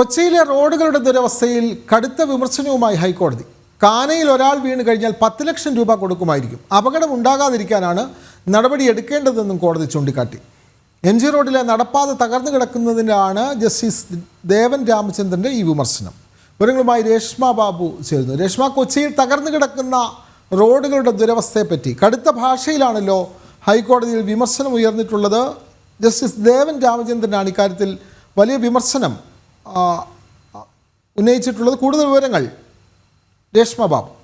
കൊച്ചിയിലെ റോഡുകളുടെ ദുരവസ്ഥയിൽ കടുത്ത വിമർശനവുമായി ഹൈക്കോടതി. കാനയിൽ ഒരാൾ വീണ് കഴിഞ്ഞാൽ പത്ത് ലക്ഷം രൂപ കൊടുക്കുമായിരിക്കും. അപകടം ഉണ്ടാകാതിരിക്കാനാണ് നടപടി എടുക്കേണ്ടതെന്നും കോടതി ചൂണ്ടിക്കാട്ടി. എം ജി റോഡിലെ നടപ്പാത തകർന്നു കിടക്കുന്നതിനാണ് ജസ്റ്റിസ് ദേവൻ രാമചന്ദ്രന്റെ ഈ വിമർശനം. വിവരങ്ങളുമായി രേഷ്മ ബാബു ചേരുന്നു. രേഷ്മ കൊച്ചിയിൽ തകർന്നു കിടക്കുന്ന റോഡുകളുടെ ദുരവസ്ഥയെപ്പറ്റി കടുത്ത ഭാഷയിലാണല്ലോ ഹൈക്കോടതിയിൽ വിമർശനം ഉയർന്നിട്ടുള്ളത്. ജസ്റ്റിസ് ദേവൻ രാമചന്ദ്രനാണ് ഇക്കാര്യത്തിൽ വലിയ വിമർശനം ഉന്നയിച്ചിട്ടുള്ളത് കൂടുതൽ വിവരങ്ങൾ രേഷ്മ ബാബു.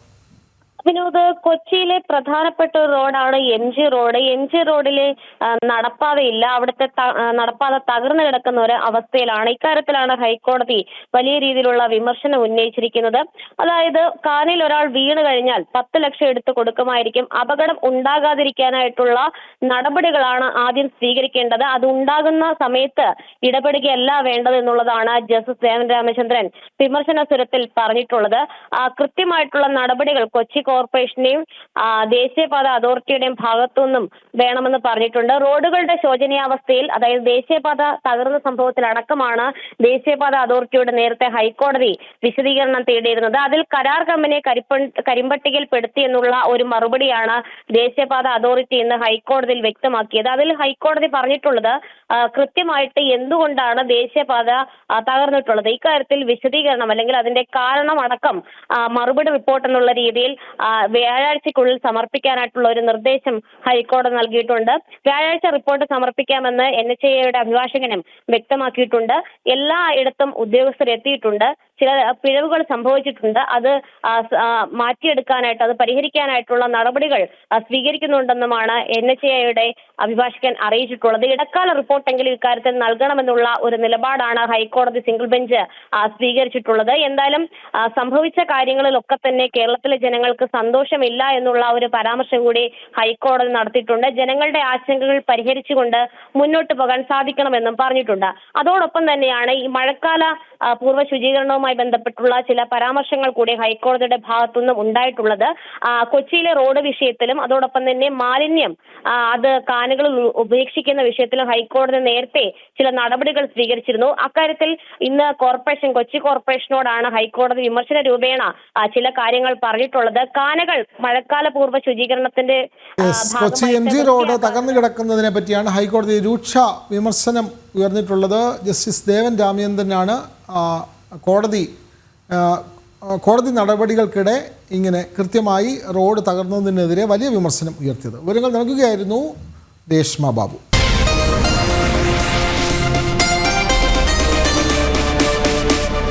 വിനോദ് കൊച്ചിയിലെ പ്രധാനപ്പെട്ട ഒരു റോഡാണ് M G road. M G റോഡിലെ നടപ്പാതയില്ല. അവിടുത്തെ നടപ്പാത തകർന്നു കിടക്കുന്ന ഒരു അവസ്ഥയിലാണ്. ഇക്കാര്യത്തിലാണ് ഹൈക്കോടതി വലിയ രീതിയിലുള്ള വിമർശനം ഉന്നയിച്ചിരിക്കുന്നത്. അതായത് കാനിൽ ഒരാൾ വീണ് കഴിഞ്ഞാൽ പത്ത് ലക്ഷം എടുത്തു കൊടുക്കുമായിരിക്കും. അപകടം ഉണ്ടാകാതിരിക്കാനായിട്ടുള്ള നടപടികളാണ് ആദ്യം സ്വീകരിക്കേണ്ടത്. അത് ഉണ്ടാകുന്ന സമയത്ത് ഇടപെടുകയല്ല വേണ്ടത് എന്നുള്ളതാണ് ജസ്റ്റിസ് ദേവൻ രാമചന്ദ്രൻ വിമർശന സ്വരത്തിൽ പറഞ്ഞിട്ടുള്ളത്. കൃത്യമായിട്ടുള്ള നടപടികൾ കൊച്ചി കോർപ്പറേഷന്റെയും ദേശീയപാത അതോറിറ്റിയുടെയും ഭാഗത്തുനിന്നും വേണമെന്ന് പറഞ്ഞിട്ടുണ്ട്. റോഡുകളുടെ ശോചനീയാവസ്ഥയിൽ അതായത് ദേശീയപാത തകർന്ന സംഭവത്തിലടക്കമാണ് ദേശീയപാത അതോറിറ്റിയുടെ നേരത്തെ ഹൈക്കോടതി വിശദീകരണം തേടിയിരുന്നത്. അതിൽ കരാർ കമ്പനിയെ കരിപ്പ കരിമ്പട്ടികയിൽപ്പെടുത്തി എന്നുള്ള ഒരു മറുപടിയാണ് ദേശീയപാത അതോറിറ്റി ഇന്ന് ഹൈക്കോടതിയിൽ വ്യക്തമാക്കിയത്. അതിൽ ഹൈക്കോടതി പറഞ്ഞിട്ടുള്ളത് കൃത്യമായിട്ട് എന്തുകൊണ്ടാണ് ദേശീയപാത തകർന്നിട്ടുള്ളത്? ഇക്കാര്യത്തിൽ വിശദീകരണം അല്ലെങ്കിൽ അതിന്റെ കാരണമടക്കം മറുപടി റിപ്പോർട്ട് എന്നുള്ള രീതിയിൽ വ്യാഴാഴ്ചക്കുള്ളിൽ സമർപ്പിക്കാനായിട്ടുള്ള ഒരു നിർദ്ദേശം ഹൈക്കോടതി നൽകിയിട്ടുണ്ട്. വ്യാഴാഴ്ച റിപ്പോർട്ട് സമർപ്പിക്കാമെന്ന് എൻ എച്ച് എയുടെ അഭിഭാഷകനും വ്യക്തമാക്കിയിട്ടുണ്ട്. എല്ലായിടത്തും ഉദ്യോഗസ്ഥർ എത്തിയിട്ടുണ്ട് ചില പിഴവുകൾ സംഭവിച്ചിട്ടുണ്ട്. അത് മാറ്റിയെടുക്കാനായിട്ട് അത് പരിഹരിക്കാനായിട്ടുള്ള നടപടികൾ സ്വീകരിക്കുന്നുണ്ടെന്നുമാണ് എൻ എച്ച് എയുടെ അഭിഭാഷകൻ അറിയിച്ചിട്ടുള്ളത്. ഇടക്കാല റിപ്പോർട്ടെങ്കിലും ഇക്കാര്യത്തിൽ നൽകണമെന്നുള്ള ഒരു നിലപാടാണ് ഹൈക്കോടതി സിംഗിൾ ബെഞ്ച് സ്വീകരിച്ചിട്ടുള്ളത്. എന്തായാലും സംഭവിച്ച കാര്യങ്ങളിലൊക്കെ തന്നെ കേരളത്തിലെ ജനങ്ങൾക്ക് സന്തോഷമില്ല എന്നുള്ള ഒരു പരാമർശം കൂടി ഹൈക്കോടതി നടത്തിയിട്ടുണ്ട്. ജനങ്ങളുടെ ആശങ്കകൾ പരിഹരിച്ചുകൊണ്ട് മുന്നോട്ട് പോകാൻ സാധിക്കണമെന്നും പറഞ്ഞിട്ടുണ്ട്. അതോടൊപ്പം തന്നെയാണ് ഈ മഴക്കാല പൂർവ ശുചീകരണവുമായി ബന്ധപ്പെട്ടുള്ള ചില പരാമർശങ്ങൾ കൂടി ഹൈക്കോടതിയുടെ ഭാഗത്തുനിന്നും ഉണ്ടായിട്ടുള്ളത്. കൊച്ചിയിലെ റോഡ് വിഷയത്തിലും അതോടൊപ്പം തന്നെ മാലിന്യം അത് കാനുകളിൽ ഉപേക്ഷിക്കുന്ന വിഷയത്തിലും ഹൈക്കോടതി നേരത്തെ ചില നടപടികൾ സ്വീകരിച്ചിരുന്നു. അക്കാര്യത്തിൽ ഇന്ന് കോർപ്പറേഷൻ കൊച്ചി കോർപ്പറേഷനോടാണ് ഹൈക്കോടതി വിമർശന രൂപേണ ചില കാര്യങ്ങൾ പറഞ്ഞിട്ടുള്ളത്. കാനകൾ മഴക്കാല പൂർവ ശുചീകരണത്തിന്റെ കൊച്ചി എം ജി റോഡ് തകർന്നു കിടക്കുന്നതിനെ പറ്റിയാണ് ഹൈക്കോടതി രൂക്ഷ വിമർശനം ഉയർന്നിട്ടുള്ളത്. ജസ്റ്റിസ് ദേവൻ രാമചന്ദ്രനാണ് കോടതി കോടതി നടപടികൾക്കിടെ ഇങ്ങനെ കൃത്യമായി റോഡ് തകർന്നതിനെതിരെ വലിയ വിമർശനം ഉയർത്തിയത്. വിവരങ്ങൾ നൽകുകയായിരുന്നു രേഷ്മ ബാബു.